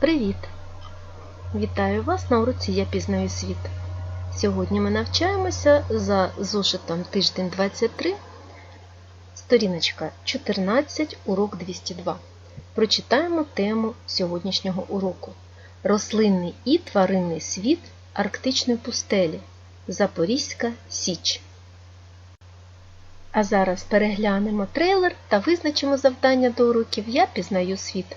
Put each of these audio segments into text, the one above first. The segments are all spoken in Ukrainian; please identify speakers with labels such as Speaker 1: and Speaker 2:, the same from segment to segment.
Speaker 1: Привіт! Вітаю вас на уроці Я пізнаю світ. Сьогодні ми навчаємося за зошитом тиждень 23, сторіночка 14, урок 202. Прочитаємо тему сьогоднішнього уроку: Рослинний і тваринний світ Арктичної пустелі. Запорізька Січ. А зараз переглянемо трейлер та визначимо завдання до уроків Я пізнаю світ.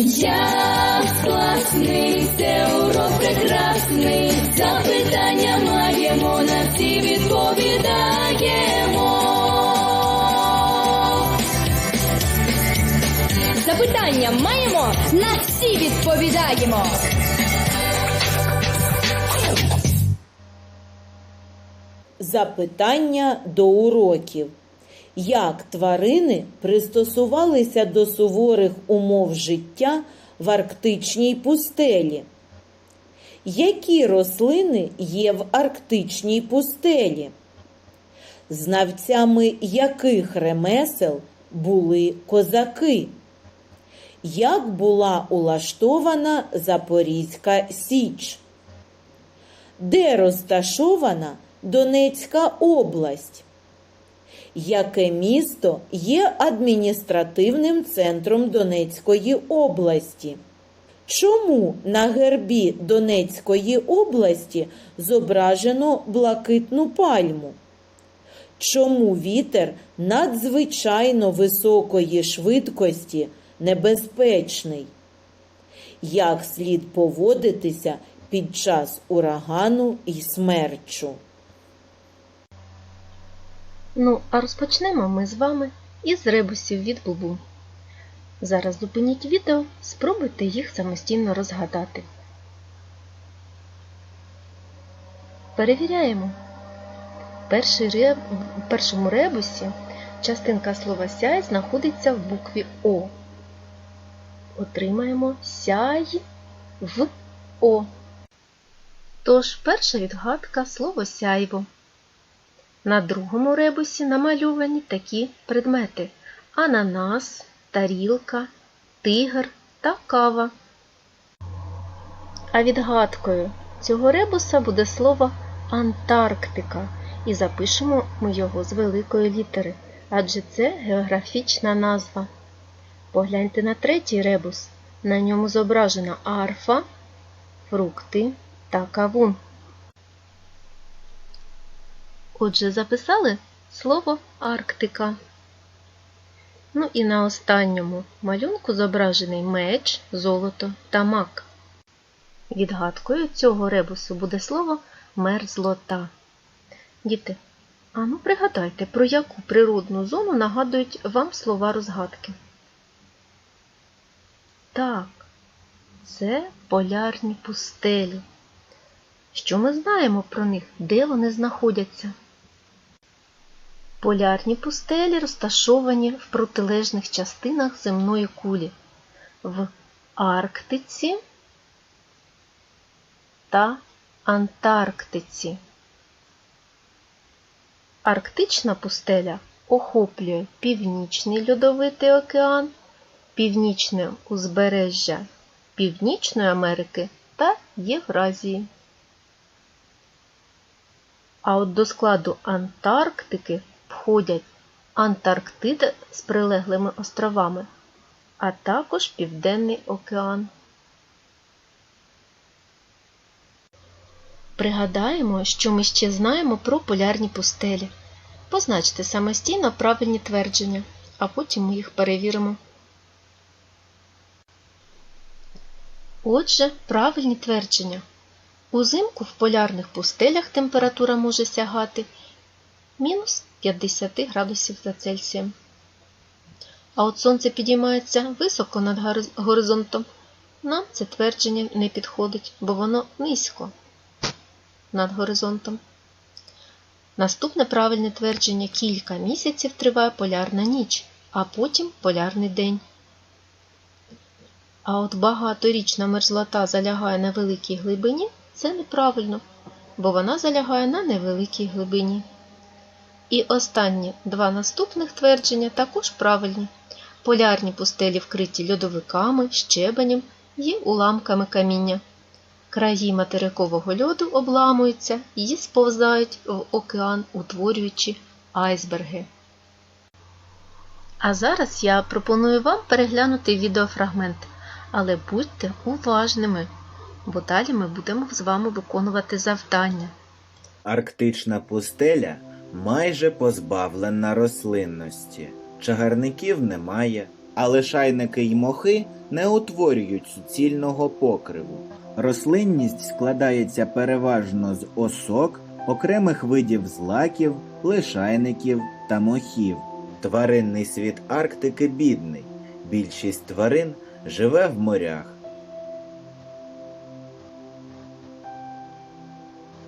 Speaker 2: Япс класний, це урок прекрасний. Запитання маємо, на всі відповідаємо. Запитання маємо, на всі відповідаємо.
Speaker 3: Запитання до уроків. Як тварини пристосувалися до суворих умов життя в арктичній пустелі? Які рослини є в арктичній пустелі? Знавцями яких ремесел були козаки? Як була улаштована Запорізька Січ? Де розташована Донецька область? Яке місто є адміністративним центром Донецької області? Чому на гербі Донецької області зображено блакитну пальму? Чому вітер надзвичайно високої швидкості небезпечний? Як слід поводитися під час урагану і смерчу?
Speaker 1: Ну, а розпочнемо ми з вами із ребусів від бубу. Зараз зупиніть відео, спробуйте їх самостійно розгадати. Перевіряємо. В першому ребусі частинка слова сяй знаходиться в букві О. Отримаємо сяй в О. Тож перша відгадка слово сяйво. На другому ребусі намальовані такі предмети: ананас, тарілка, тигр та кава. А відгадкою цього ребуса буде слово Антарктика, і запишемо ми його з великої літери, адже це географічна назва. Погляньте на третій ребус. На ньому зображена арфа, фрукти та кавун. Отже, записали слово Арктика. Ну і на останньому малюнку зображений меч, золото та мак. Відгадкою цього ребусу буде слово мерзлота. Діти, а ну пригадайте, про яку природну зону нагадують вам слова розгадки? Так, це полярні пустелі. Що ми знаємо про них? Де вони знаходяться? Полярні пустелі розташовані в протилежних частинах земної кулі в Арктиці та Антарктиці. Арктична пустеля охоплює Північний льодовитий океан, північне узбережжя Північної Америки та Євразії. А от до складу Антарктики входять Антарктида з прилеглими островами, а також Південний океан. Пригадаємо, що ми ще знаємо про полярні пустелі. Позначте самостійно правильні твердження, а потім ми їх перевіримо. Отже, правильні твердження. Узимку в полярних пустелях температура може сягати мінус 50 градусів за Цельсієм. А от сонце підіймається високо над горизонтом. Нам це твердження не підходить, бо воно низько над горизонтом. Наступне правильне твердження кілька місяців триває полярна ніч, а потім полярний день. А от багаторічна мерзлота залягає на великій глибині це неправильно, бо вона залягає на невеликій глибині. І останні два наступних твердження також правильні. Полярні пустелі вкриті льодовиками, щебенем і уламками каміння. Краї материкового льоду обламуються і сповзають в океан, утворюючи айсберги. А зараз я пропоную вам переглянути відеофрагмент, але будьте уважними, бо далі ми будемо з вами виконувати завдання.
Speaker 4: Арктична пустеля майже позбавлена рослинності. Чагарників немає, а лишайники й мохи не утворюють суцільного покриву. Рослинність складається переважно з осок, окремих видів злаків, лишайників та мохів. Тваринний світ Арктики бідний. Більшість тварин живе в морях.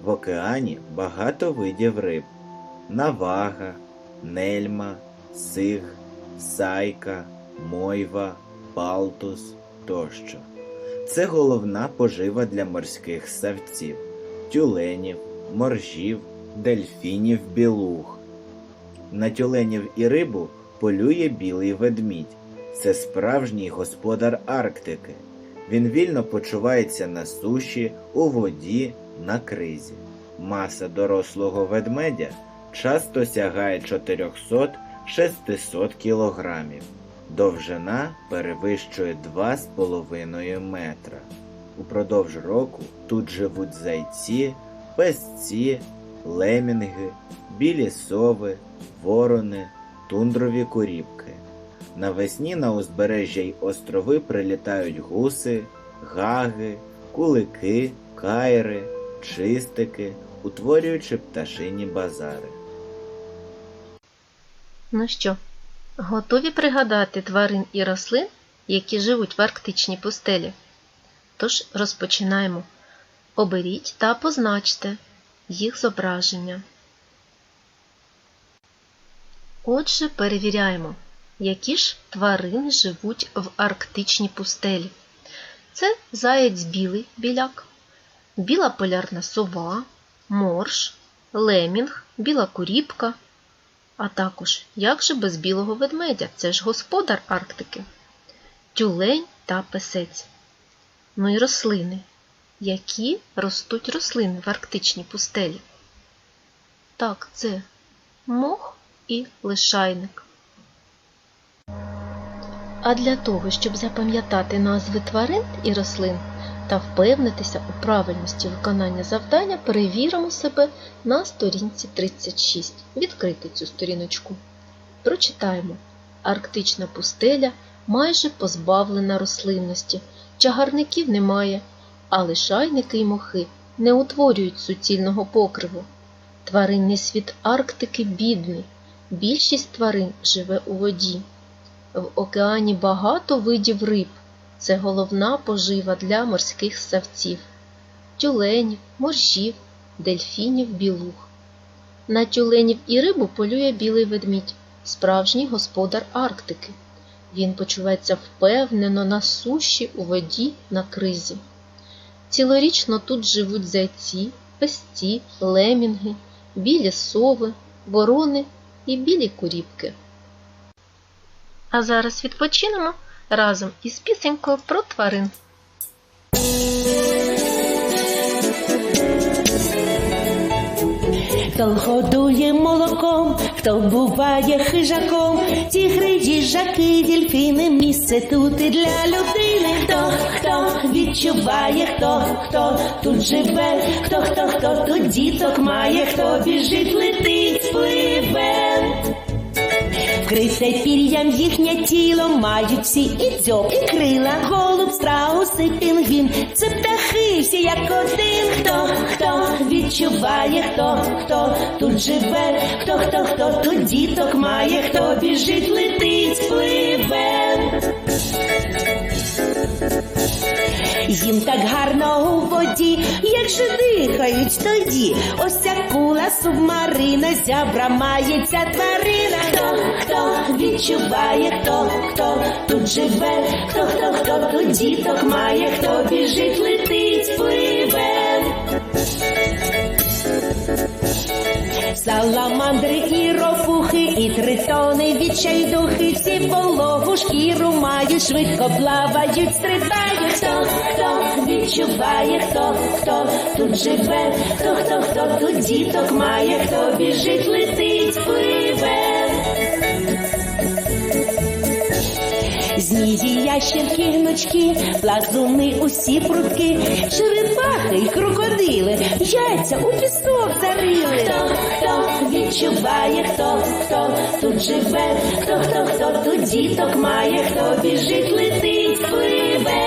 Speaker 4: В океані багато видів риб: навага, нельма, сиг, сайка, мойва, палтус тощо. Це головна пожива для морських савців, тюленів, моржів, дельфінів, білуг. На тюленів і рибу полює білий ведмідь. Це справжній господар Арктики. Він вільно почувається на суші, у воді, на кризі. Маса дорослого ведмедя часто сягає 400-600 кілограмів. Довжина перевищує 2,5 метра. Упродовж року тут живуть зайці, песці, лемінги, білі сови, ворони, тундрові куріпки. Навесні на узбережжя й острови прилітають гуси, гаги, кулики, кайри, чистики, утворюючи пташині базари.
Speaker 1: Ну що, готові пригадати тварин і рослин, які живуть в арктичній пустелі? Тож розпочинаємо. Оберіть та позначте їх зображення. Отже, перевіряємо, які ж тварини живуть в арктичній пустелі. Це заєць білий біляк, біла полярна сова, морж, лемінг, біла куріпка, а також як же без білого ведмедя, це ж господар Арктики, тюлень та песець. Ну і рослини. Які ростуть рослини в арктичній пустелі? Так, це мох і лишайник. А для того, щоб запам'ятати назви тварин і рослин та впевнитися у правильності виконання завдання, перевіримо себе на сторінці 36. Відкрити цю сторіночку. Прочитаємо. Арктична пустеля майже позбавлена рослинності, чагарників немає, а лишайники й мохи не утворюють суцільного покриву. Тваринний світ Арктики бідний. Більшість тварин живе у воді. В океані багато видів риб. Це головна пожива для морських ссавців, тюленів, моржів, дельфінів, білуг. На тюленів і рибу полює білий ведмідь, справжній господар Арктики. Він почувається впевнено на суші, у воді, на кризі. Цілорічно тут живуть зайці, песці, лемінги, білі сови, ворони і білі куріпки. А зараз відпочинемо разом із пісенькою про тварин.
Speaker 5: Хто годує молоком, хто буває хижаком, тігри, їжаки, дільфіни, місце тут і для людини. Хто хто відчуває, хто хто тут живе, хто хто хто тут діток має, хто біжить, летить, пливе. Вкрите пір'ям їхнє тіло мають всі і дзьоб, і крила, голуб, страус і пінгвін. Це птахи всі як один. Хто, хто відчуває, хто, хто тут живе, хто, хто, хто тут діток має, хто біжить, летить, пливе. Їм так гарно у воді, як же дихають тоді. Ось ця кула субмарина, зябра має ця тварина. Хто, хто відчуває, хто, хто тут живе, хто, хто, хто тут діток має, хто біжить, летить, пливе. Саламандри і рофухи, і тритони відчайдухи, всі вологу шкіру мають, швидко плавають, стрибають. Хто, хто відчуває, хто, хто тут живе, хто, хто, хто тут діток має, хто біжить, летить, пливе. Змії, ящерки, гнучки, плазуни, усі прутки, черепахи й крокодили, яйця у пісок зарили. Хто, хто відчуває, хто, хто тут живе, хто, хто, хто тут діток має, хто біжить, летить, пливе.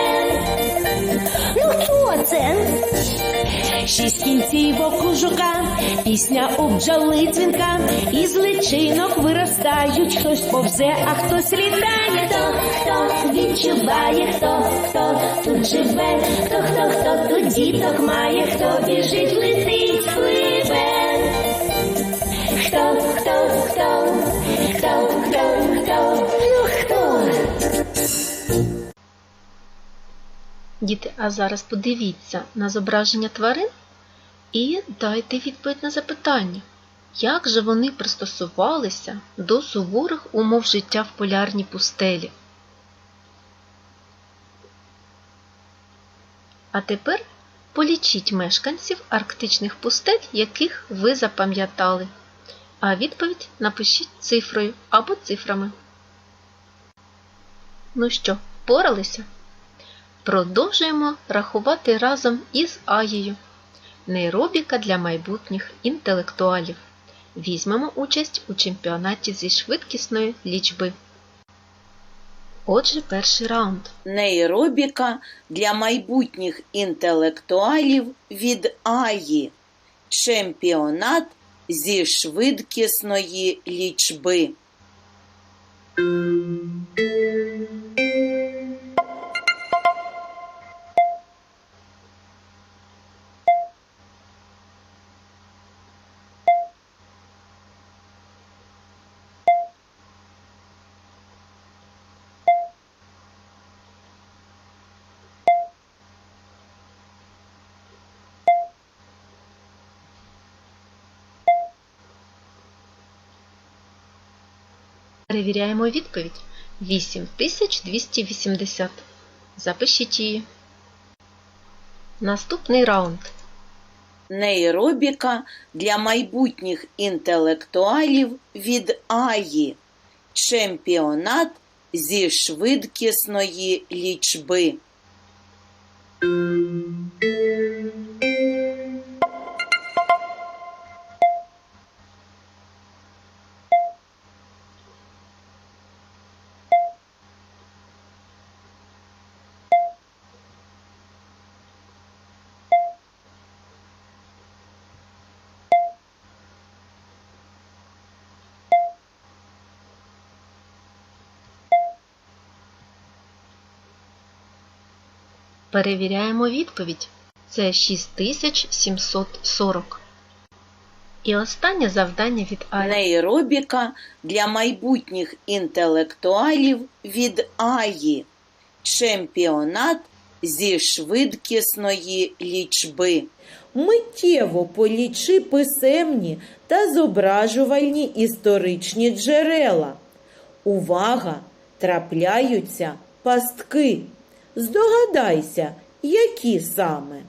Speaker 5: Ну хто це? Шість кінців окужука, пісня у бджоли дзвінка, із личинок виростають, хтось повзе, а хтось літає. Хто, хто відчуває, хто, хто тут живе, хто, хто, хто тут діток має, хто біжить, летить,
Speaker 1: Діти, а зараз подивіться на зображення тварин і дайте відповідь на запитання, як же вони пристосувалися до суворих умов життя в полярній пустелі. А тепер полічіть мешканців арктичних пустель, яких ви запам'ятали. А відповідь напишіть цифрою або цифрами. Ну що, впоралися? Продовжуємо рахувати разом із Аєю. Нейробіка для майбутніх інтелектуалів. Візьмемо участь у чемпіонаті зі швидкісної лічби. Отже, перший раунд.
Speaker 3: Нейробіка для майбутніх інтелектуалів від Аї. Чемпіонат зі швидкісної лічби.
Speaker 1: Перевіряємо відповідь. 8280. Запишіть її. Наступний раунд.
Speaker 3: Нейробіка для майбутніх інтелектуалів від Аї. Чемпіонат зі швидкісної лічби.
Speaker 1: Перевіряємо відповідь. Це 6740. І останнє завдання від Аї.
Speaker 3: Нейробіка для майбутніх інтелектуалів від Аї. Чемпіонат зі швидкісної лічби. Миттєво полічи писемні та зображувальні історичні джерела. Увага! Трапляються пастки. Здогадайся, які саме.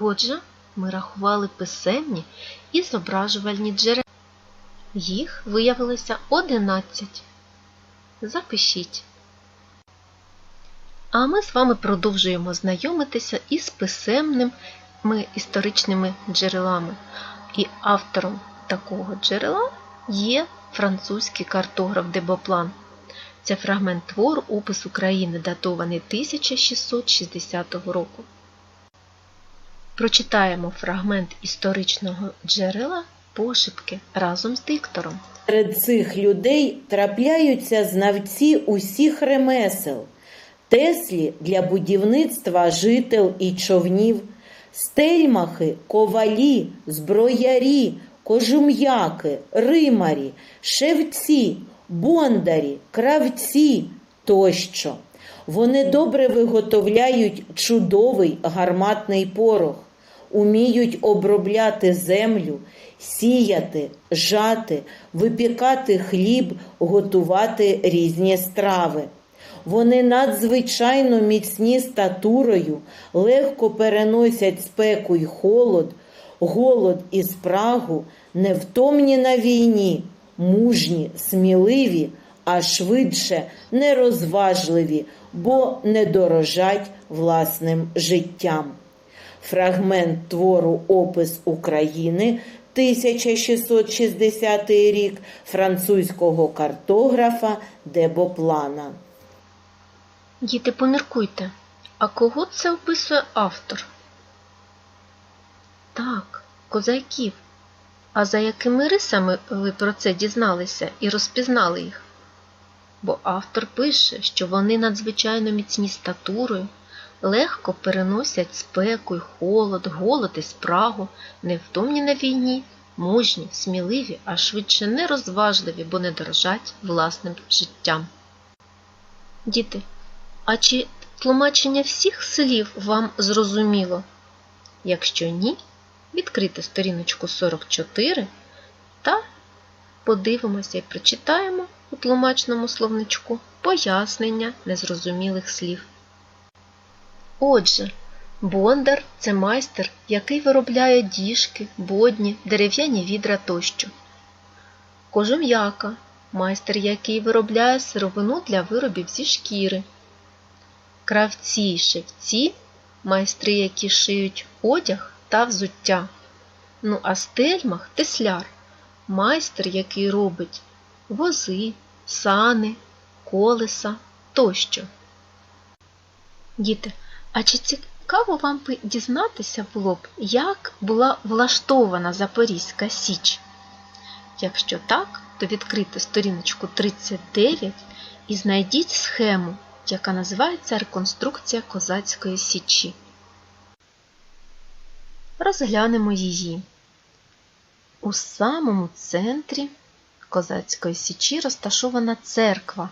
Speaker 1: Отже, ми рахували писемні і зображувальні джерела. Їх виявилося 11. Запишіть. А ми з вами продовжуємо знайомитися із писемними історичними джерелами. І автором такого джерела є французький картограф Дебоплан. Це фрагмент твору Опис України, датований 1660 року. Прочитаємо фрагмент історичного джерела пошепки разом з диктором.
Speaker 3: Серед цих людей трапляються знавці усіх ремесел, теслі для будівництва жител і човнів, стельмахи, ковалі, зброярі, кожум'яки, римарі, шевці, бондарі, кравці тощо. Вони добре виготовляють чудовий гарматний порох, уміють обробляти землю, сіяти, жати, випікати хліб, готувати різні страви. Вони надзвичайно міцні статурою, легко переносять спеку й холод, голод і спрагу, невтомні на війні, мужні, сміливі, а швидше нерозважливі, бо не дорожать власним життям. Фрагмент твору Опис України 1660 рік французького картографа Дебоплана.
Speaker 1: Діти, поміркуйте, а кого це описує автор? Так, козаків. А за якими рисами ви про це дізналися і розпізнали їх? Бо автор пише, що вони надзвичайно міцні статурою, легко переносять спеку й холод, голод і спрагу, невтомні на війні, мужні, сміливі, а швидше нерозважливі, бо не дорожать власним життям. Діти, а чи тлумачення всіх слів вам зрозуміло? Якщо ні, відкрийте сторіночку 44 та подивимося і прочитаємо у тлумачному словничку пояснення незрозумілих слів. Отже, бондар це майстер, який виробляє діжки, бодні, дерев'яні відра тощо. Кожум'яка майстер, який виробляє сировину для виробів зі шкіри. Кравці шевці майстри, які шиють одяг та взуття. Ну а стельмах тесляр майстер, який робить вози, сани, колеса тощо. Діти, а чи цікаво вам дізнатися було б, як була влаштована Запорізька Січ? Якщо так, то відкрийте сторіночку 39 і знайдіть схему, яка називається Реконструкція Козацької Січі. Розглянемо її. У самому центрі Козацької Січі розташована церква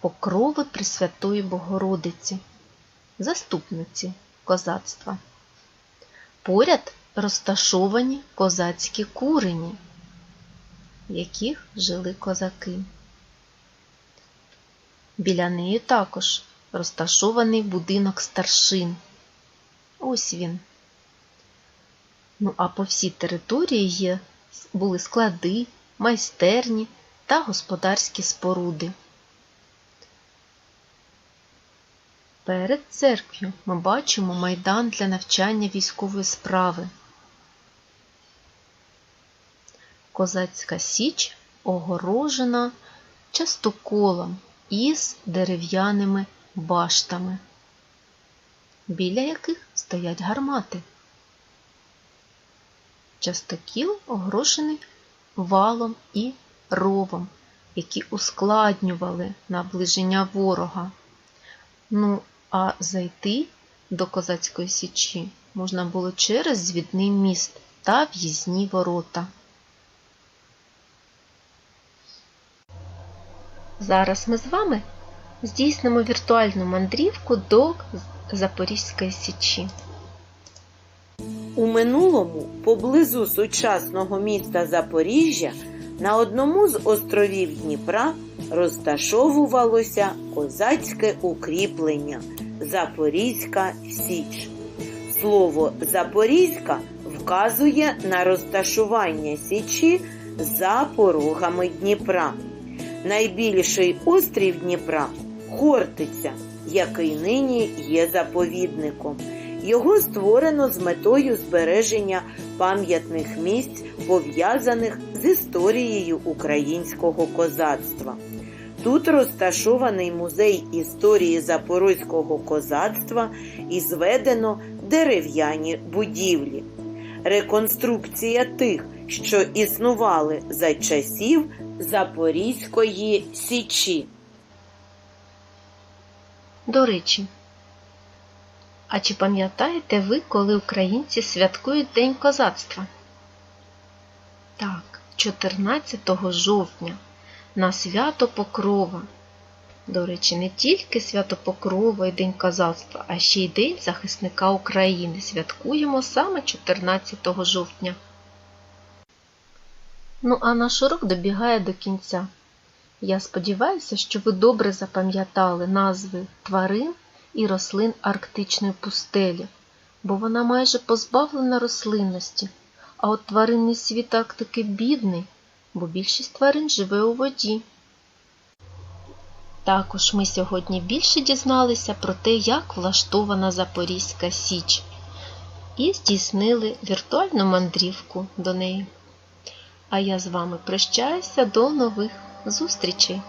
Speaker 1: Покрови Пресвятої Богородиці, заступниці козацтва. Поряд розташовані козацькі курені, в яких жили козаки. Біля неї також розташований будинок старшин. Ось він. Ну а по всій території є, були склади, майстерні та господарські споруди. Перед церквою ми бачимо майдан для навчання військової справи. Козацька січ огорожена частоколом із дерев'яними баштами, біля яких стоять гармати. Частокіл огрошений валом і ровом, які ускладнювали наближення ворога. Ну, а зайти до козацької січі можна було через звідний міст та в'їзні ворота. Зараз ми з вами здійснимо віртуальну мандрівку до Запорізької січі.
Speaker 3: У минулому, поблизу сучасного міста Запоріжжя, на одному з островів Дніпра розташовувалося козацьке укріплення Запорізька Січ. Слово Запорізька вказує на розташування січі за порогами Дніпра. Найбільший острів Дніпра Хортиця, який нині є заповідником. Його створено з метою збереження пам'ятних місць, пов'язаних з історією українського козацтва. Тут розташований музей історії запорозького козацтва і зведено дерев'яні будівлі. Реконструкція тих, що існували за часів Запорізької Січі.
Speaker 1: До речі, а чи пам'ятаєте ви, коли українці святкують День козацтва? Так, 14 жовтня на свято Покрова. До речі, не тільки свято Покрова і День козацтва, а ще й День захисника України. Святкуємо саме 14 жовтня. Ну а наш урок добігає до кінця. Я сподіваюся, що ви добре запам'ятали назви тварин і рослин арктичної пустелі, бо вона майже позбавлена рослинності, а от тваринний світ Арктики бідний, бо більшість тварин живе у воді. Також ми сьогодні більше дізналися про те, як влаштована Запорізька Січ, і здійснили віртуальну мандрівку до неї. А я з вами прощаюся до нових зустрічей!